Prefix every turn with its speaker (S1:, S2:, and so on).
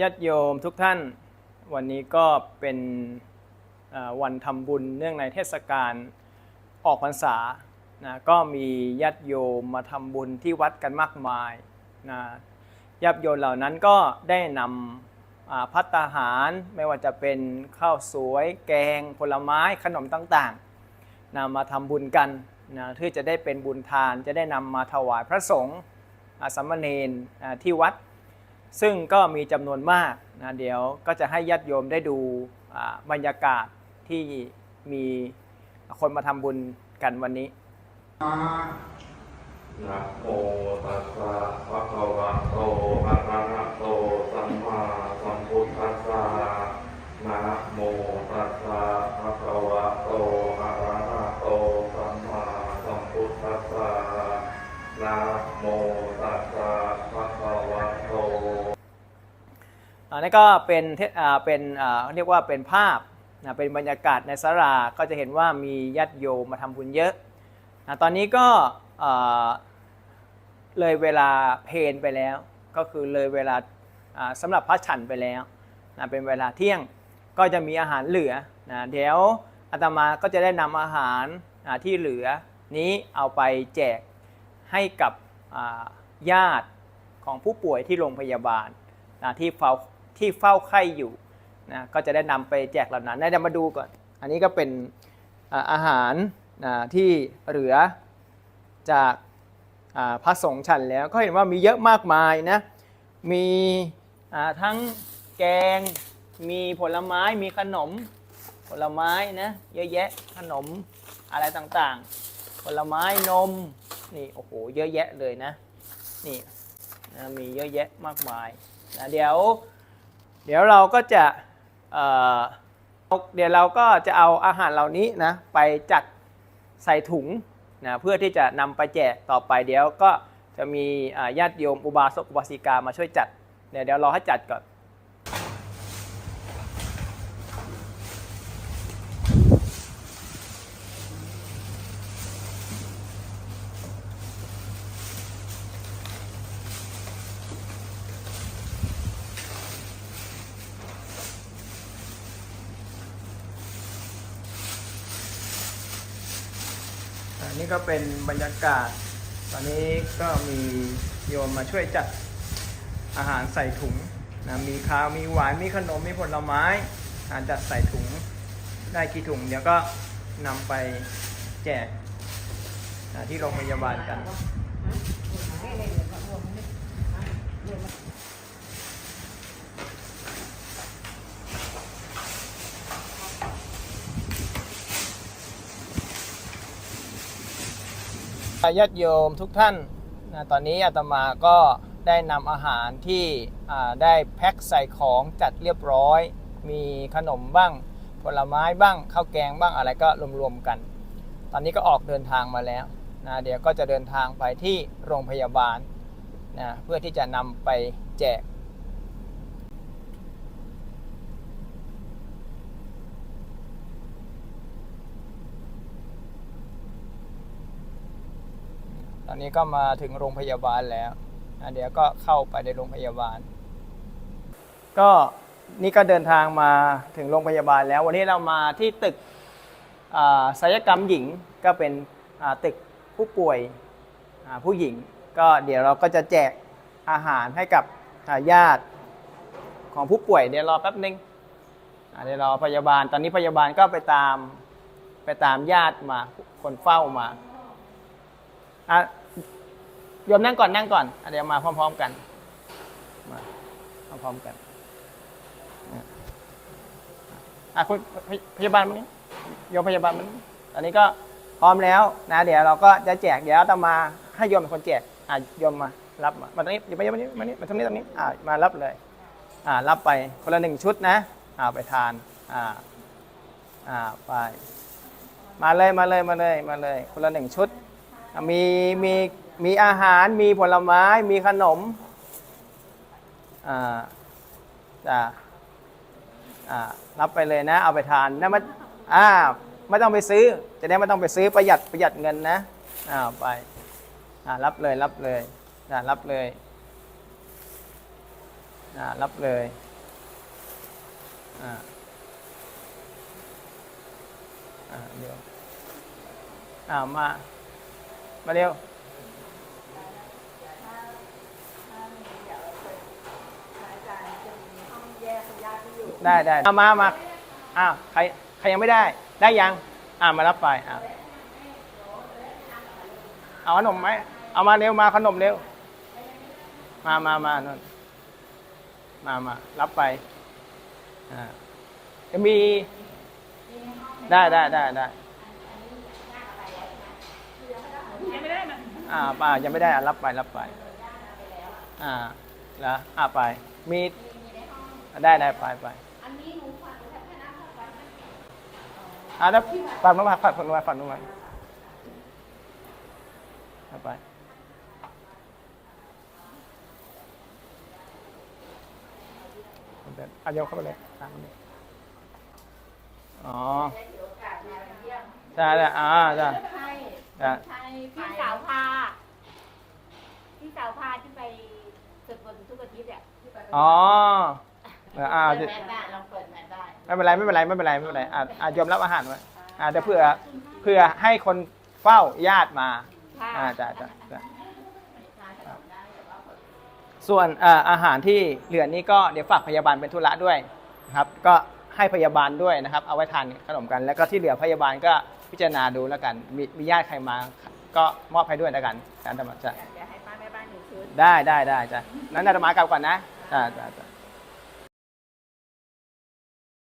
S1: ญาติโยมทุกท่านวันนี้ก็เป็นวันทำบุญเนื่องในเทศกาลออกพรรษานะก็มีญาติโยมมาทำบุญที่วัดกันมากมายนะญาติโยมเหล่านั้นก็ได้นำพัตตาหารไม่ว่าจะเป็นข้าวสวย แกง ผลไม้ขนมต่างๆนะมาทำบุญกันนะเพื่อจะได้เป็นบุญทานจะได้นำมาถวายพระสงฆ์สามเณรที่วัด ซึ่งก็มีจำนวนมากนะเดี๋ยวก็จะให้ญาติโยมได้ดูบรรยากาศที่มีคนมาทำบุญกันวันนี้
S2: นะโมตัสสะภะคะวะโตอะระหะโตสัมมาสัมพุทธัสสะนะโมตัสสะภะคะวะโตอะระหะโตสัมมาสัมพุทธัสสะนะโมตัสสะภะคะวะโต
S1: อั นนี้ก็เป็นเอ่าเป็นอ่าเรียกว่าเป็นภาพนะเป็นบรรยากาศในสราก็จะเห็นว่ามีญาติโยมมาทำบุญเยอะนะตอนนี้ก็อ่าเลยเวลาเพลไปแล้ว ก็คือเลยเวลาอ่าสำหรับพระฉันไปแล้วนะเป็นเวลาเที่ยงก็จะมีอาหารเหลือนะเดี๋ยวอาตมาก็จะได้นำอาหารที่เหลือนี้เอาไปแจกให้กับญาติของผู้ป่วยที่โรงพยาบาลนะที่เฝ้า ที่เฝ้าไข้อยู่นะก็จะได้นำไปแจกเหล่านั้นนะเดี๋ยวมาดูก่อน อันนี้ก็เป็นอาหารนะที่เหลือจากพระสงฆ์ฉันแล้วก็เห็นว่ามีเยอะมากมายนะมีทั้งแกงมีผลไม้มีขนมผลไม้นะเยอะแยะขนมอะไรต่างๆ ผลไม้นมนี่โอ้โหเยอะแยะเลยนะนี่นะมีเยอะแยะมากมายนะเดี๋ยว เดี๋ยวเราก็จะเเดี๋ยวเราก็จะเอาอาหารเหล่านี้นะไปจัดใส่ถุงนะเพื่อที่จะนำไปแจกต่อไปเดี๋ยวก็จะมีญาติโยมอุบาสกอุบาสิกามาช่วยจัดเดี๋ยวเดี๋ยวรอให้จัดก่อน นนี้ก็เป็นบรรยากาศ ตอนนี้ก็มีโยมมาช่วยจัดอาหารใส่ถุงนะมีข้าวมีหวานมีขนมมีผลไม้อาหารจัดใส่ถุงได้กี่ถุงเดี๋ยวก็นำไปแจกนะที่โรงพยาบาลกัน ญาติโยมทุกท่านนะตอนนี้อาตมาก็ได้นำอาหารที่ได้แพ็คใส่ของจัดเรียบร้อย มีขนมบ้าง ผลไม้บ้างข้าวแกงบ้างอะไรก็รวมๆกัน ตอนนี้ก็ออกเดินทางมาแล้วนะเดี๋ยวก็จะเดินทางไปที่โรงพยาบาลนะเพื่อที่จะนำไปแจก อนนี้ก็มาถึงโรงพยาบาลแล้วเดี๋ยวก็เข้าไปในโรงพยาบาล ก็นี่ก็เดินทางมาถึงโรงพยาบาลแล้ว วันนี้เรามาที่ตึกศัลยกรรมหญิงก็เป็นตึกผู้ป่วยผู้หญิง ก็เดี๋ยวเราก็จะแจกอาหารให้กับญาติของผู้ป่วยเดี๋ยวรอแป๊บนึงเดี๋ยวรอพยาบาล ตอนนี้พยาบาลก็ไปตามไปตามญาติมาคนเฝ้ามาอะ โยมนั่งก่อนนั่งก่อนอเดี๋ยวมาพร้อม ๆกัน มาพร้อมๆกันอะคุณพยาบาลมานี่โยมพยาบาลมานี่ตอนนี้ก็พร้อมแล้วนะ เดี๋ยวเราก็จะแจกเดี๋ยวจะมาให้โยมเป็นคนแจกอะโยมมา รับมามาตรงนี้เดี๋ยวมาโยมมานี่มานี่มาตรงนี้ตรงนี้อะมารับเลย อ่ารับไปคนละหนึ่งชุดนะอ่าไปทานอ่าอ่าไปมาเลยมาเลยมาเลยมาเลย คนละหนึ่งชุด มีมี มีอาหารมีผลไม้มีขนมอ่าจ้ะอ่ารับไปเลยนะ เอาไปทานนะมันอ่าไม่ต้องไปซื้อ จะได้ไม่ต้องไปซื้อประหยัดประหยัดเงินนะอ่าไปอ่ารับเลยรับเลยอ่ารับเลยอ่ารับเลยอ่าอ่าเดี๋ยวอ่ามามาเร็ว ได้ได้เอามามาอ้าวใครใครยังไม่ได้ ได้ยังอ่ามารับไปอ่าเอาขนมไหมเอามาเร็วมาขนมเร็ว มามามานั่นมามารับไปอ่าจะมีได้ได้ได้ได้อ่าป่ายังไม่ได้รับไปรับไป อ่าแล้วอ่าไปมีได้ได้ไปไป อ่าแล้วฝากน้องมาฝากน้องมาฝากน้องมาเอาไปเอาโยกเข้าไปเลยตามนี้อ๋อได้ได้อ่าได้ได้
S3: ใช่พี่สาวพา พี่สาวพาที่ไปฝึกบนทุกอาทิตย์อะที่ไป
S1: อ๋อ เอออ่า
S3: เปิดแมสได้ลองเปิดแมสได้
S1: ไม่เป็นไรไม่เป็นไรไม่เป็นไรไม่เป็นไรอ่าอ่ายอมรับอาหารไว้อ่าแต่เพื่อเพื่อให้คนเฝ้าญาติมา
S3: ค่ะ
S1: อ่าจ้ะจ้ะจ้ะส่วนอ่าอาหารที่เหลือนี้ก็เดี๋ยวฝากพยาบาลเป็นธุระด้วยนะครับ ก็ให้พยาบาลด้วยนะครับ เอาไว้ทานขนมกัน แล้วก็ที่เหลือพยาบาลก็พิจารณาดูแล้วกัน มีมีญาติใครมา ก็มอบให้ด้วยแล้วกันการธรรมะจะ
S3: เดี๋ยวให้ป้าแม่บ้านหนึ่งชุด
S1: ได้ได้ได้จ้ะนั้นอาตมากลับก่อนนะจ้าจ้าจ้า